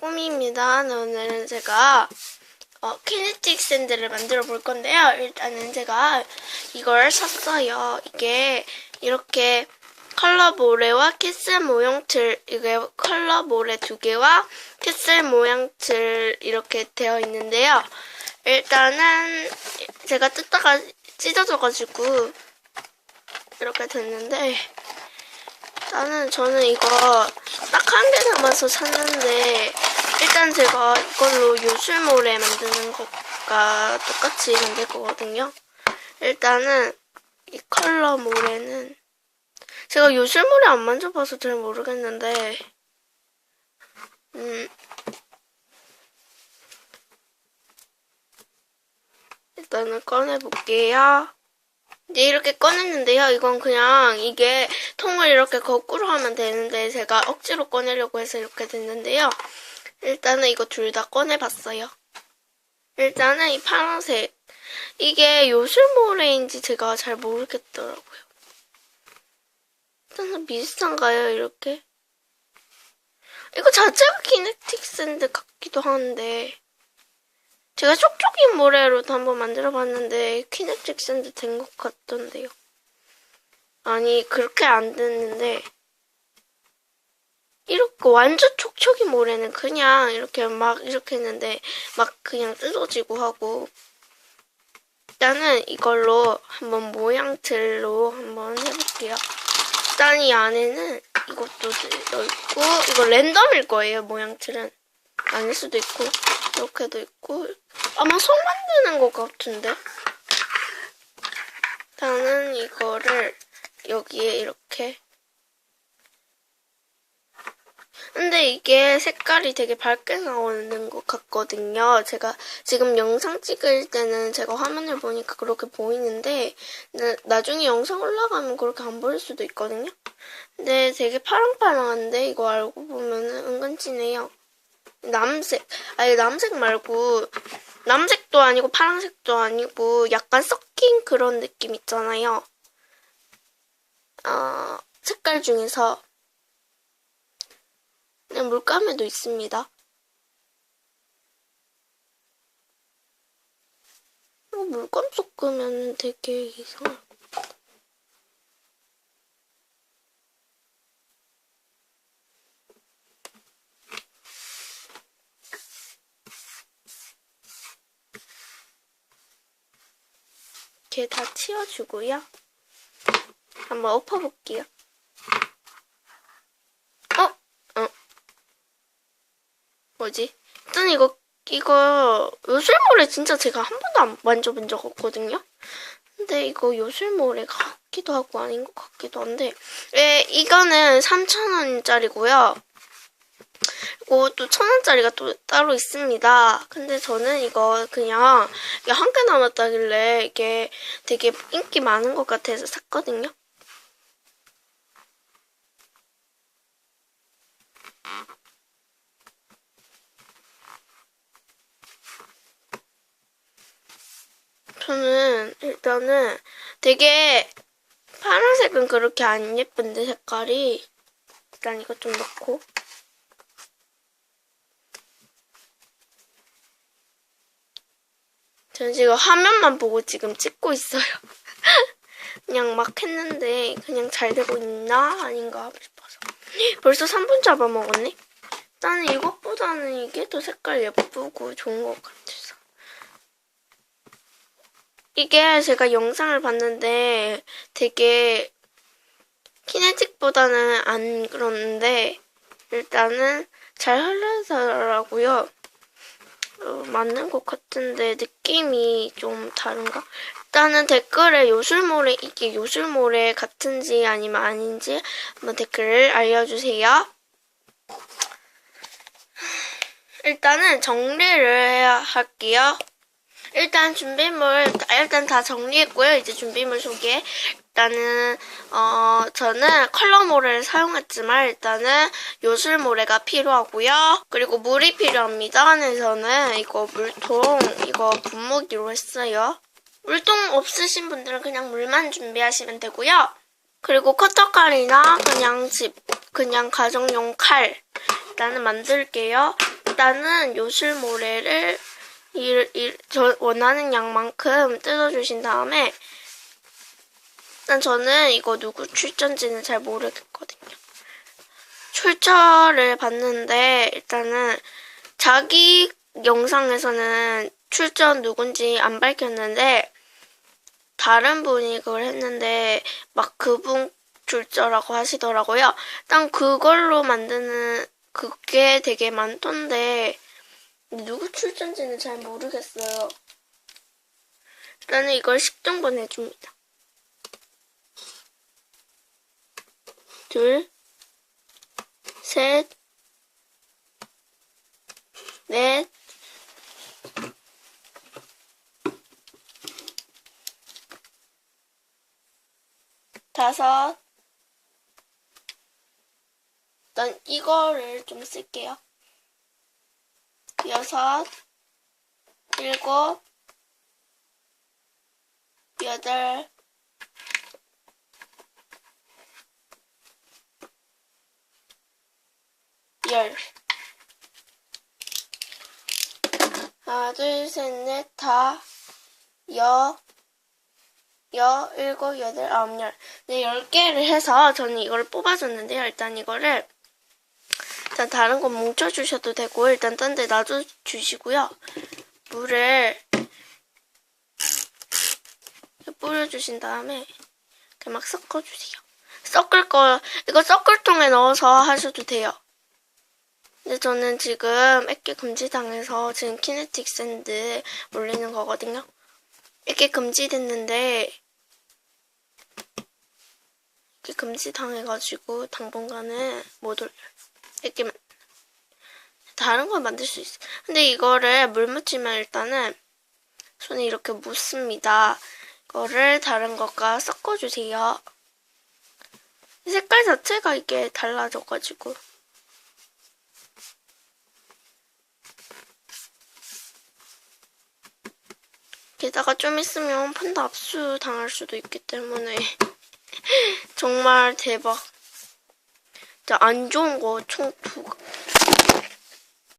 꾸미입니다. 네, 오늘은 제가 어, 키네틱 샌드를 만들어 볼 건데요. 일단은 제가 이걸 샀어요. 이게 이렇게 컬러 모래와 캐슬 모형틀, 이게 컬러 모래 두 개와 캐슬 모양 틀 이렇게 되어 있는데요. 일단은 제가 뜯다가 찢어져가지고 이렇게 됐는데 일단은 저는 이거 딱 한 개 남아서 샀는데 일단 제가 이걸로 요술모래 만드는 것과 똑같이 만들 거거든요. 일단은 이 컬러 모래는 제가 요술모래 안 만져봐서 잘 모르겠는데 음 일단은 꺼내볼게요. 이제 이렇게 꺼냈는데요. 이건 그냥 이게 통을 이렇게 거꾸로 하면 되는데 제가 억지로 꺼내려고 해서 이렇게 됐는데요. 일단은 이거 둘 다 꺼내봤어요. 일단은 이 파란색 이게 요술모래인지 제가 잘 모르겠더라고요. 일단은 비슷한가요? 이렇게? 이거 자체가 키네틱 샌드 같기도 한데 제가 촉촉이 모래로도 한번 만들어봤는데 키네틱 샌드 된 것 같던데요. 아니 그렇게 안 됐는데 이렇게 완전 촉촉이 모래는 그냥 이렇게 막 이렇게 했는데 막 그냥 뜯어지고 하고. 일단은 이걸로 한번 모양틀로 한번 해볼게요. 일단 이 안에는 이것도 넣고 이거 랜덤일 거예요 모양틀은. 아닐 수도 있고 이렇게도 있고. 아마 손 만드는 것 같은데? 나는 이거를 여기에 이렇게 근데 이게 색깔이 되게 밝게 나오는 것 같거든요. 제가 지금 영상 찍을 때는 제가 화면을 보니까 그렇게 보이는데 나, 나중에 영상 올라가면 그렇게 안 보일 수도 있거든요. 근데 되게 파랑파랑한데 이거 알고 보면은 은근 진해요. 남색 아니 남색 말고 남색도 아니고 파란색도 아니고 약간 섞인 그런 느낌 있잖아요. 어, 색깔 중에서 그냥 물감에도 있습니다. 물감 섞으면 되게 이상할. 이렇게 다 치워주고요. 한번 엎어볼게요. 어? 어. 뭐지? 일단 이거, 이거, 요술모래 진짜 제가 한 번도 안 만져본 적 없거든요? 근데 이거 요술모래 같기도 하고 아닌 것 같기도 한데, 예, 이거는 3,000원짜리고요. 그리고 또 1,000원짜리가 또 따로 있습니다. 근데 저는 이거 그냥 한 개 남았다길래 이게 되게 인기 많은 것 같아서 샀거든요. 저는 일단은 되게 파란색은 그렇게 안 예쁜데 색깔이 일단 이거 좀 넣고 저는 지금 화면만 보고 지금 찍고 있어요. 그냥 막 했는데 그냥 잘 되고 있나 아닌가 싶어서 벌써 3분 잡아먹었네? 나는 이것보다는 이게 더 색깔 예쁘고 좋은 것 같아서 이게 제가 영상을 봤는데 되게 키네틱보다는 안 그렇는데 일단은 잘 흐르더라고요. 어, 맞는 것 같은데 느낌이 좀 다른가? 일단은 댓글에 요술모래 이게 요술모래 같은지 아니면 아닌지 한번 댓글을 알려주세요. 일단은 정리를 해야 할게요. 일단 준비물 일단 다 정리했고요. 이제 준비물 소개. 일단은 어 저는 컬러 모래를 사용했지만 일단은 요술 모래가 필요하고요. 그리고 물이 필요합니다. 그래서는 이거 물통 이거 분무기로 했어요. 물통 없으신 분들은 그냥 물만 준비하시면 되고요. 그리고 커터칼이나 그냥 집 그냥 가정용 칼 일단은 만들게요. 나는 요술모래를 이, 이, 저 원하는 양만큼 뜯어주신 다음에 일단 저는 이거 누구 출전지는 잘 모르겠거든요. 출처를 봤는데 일단은 자기 영상에서는 출전 누군지 안 밝혔는데 다른 분이 그걸 했는데 막 그분 출처라고 하시더라고요. 일단 그걸로 만드는 그게 되게 많던데 누구 출전지는 잘 모르겠어요. 일단은 이걸 10종 보내줍니다. 둘, 셋, 넷, 다섯, 일단 이거를 좀 쓸게요. 여섯, 일곱, 여덟, 열. 하나, 둘, 셋, 넷, 다, 여, 여, 일곱, 여덟, 아홉, 열. 네, 열 개를 해서 저는 이걸 뽑아줬는데요. 일단 이거를, 일단 다른 거 뭉쳐주셔도 되고, 일단 딴 데 놔둬주시고요. 물을 이렇게 뿌려주신 다음에, 이렇게 막 섞어주세요. 섞을 거, 이거 섞을 통에 넣어서 하셔도 돼요. 근데 저는 지금 액계 금지당해서 지금 키네틱 샌드 올리는 거거든요. 액계 금지됐는데 액계 금지당해가지고 당분간은 못 올려요. 액계만 다른 건 만들 수 있어. 근데 이거를 물 묻히면 일단은 손이 이렇게 묻습니다. 이거를 다른 것과 섞어주세요. 색깔 자체가 이게 달라져가지고. 게다가 좀 있으면 판다 압수 당할 수도 있기 때문에 정말 대박. 진짜 안 좋은 거 총 두